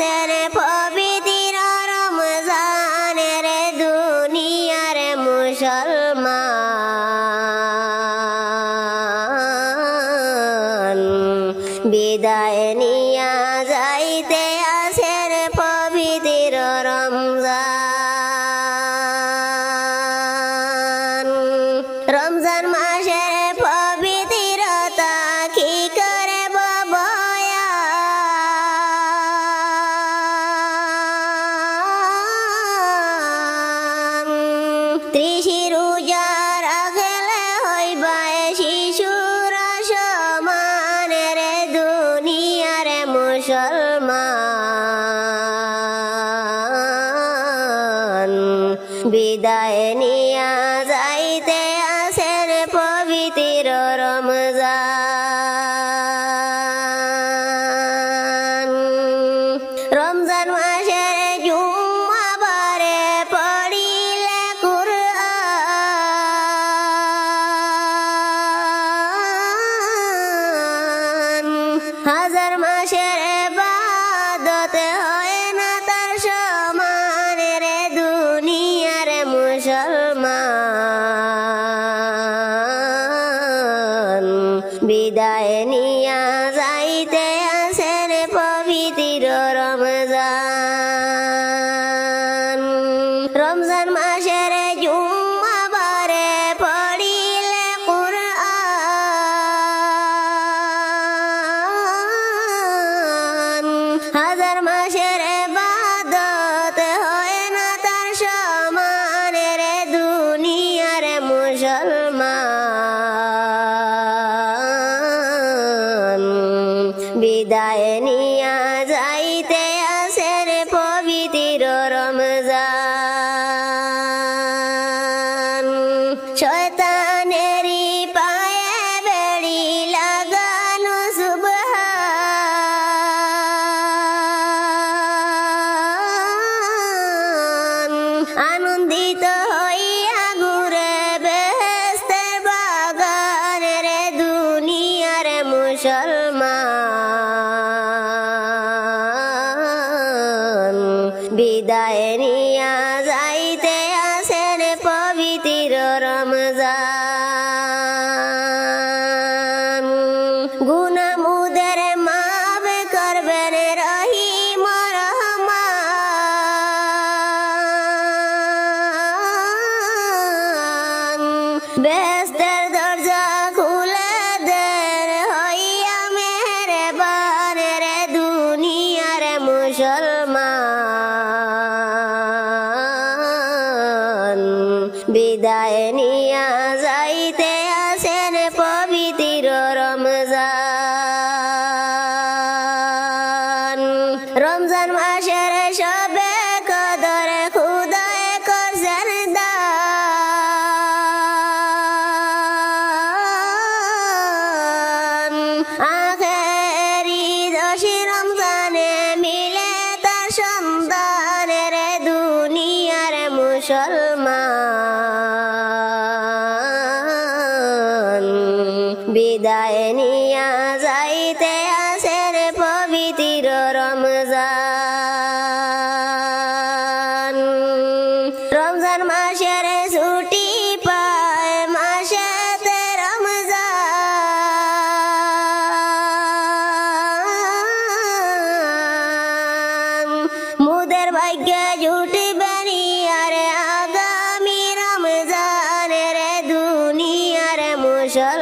আসেন পবিত্র রমজানের দুনিয়ার মুসলমান। বিদায় নিয়া যাইতে আসেন পবিত্র রমজান। রমজান মাসের বিদায় নিয়া যাইতে আসেন পবিত্র রমজান। রমজান পবিত্র নিয়া যাইতে বিদায় নিয়া যাইতে আসেন পবিত্র রমজান। গুনামুদের মাফ করবেন রহিম রহমান। বিদায় নিয়া যাইতে আসেন পবিত্র রমজান। রমজান মাসের ছুটি পায় মাসেতে রমজান। মুদের ভাগ্য জুটবে নি আরে আগামী রমজানের দুনিয়ার মুসলমান।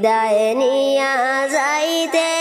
乱に浅いて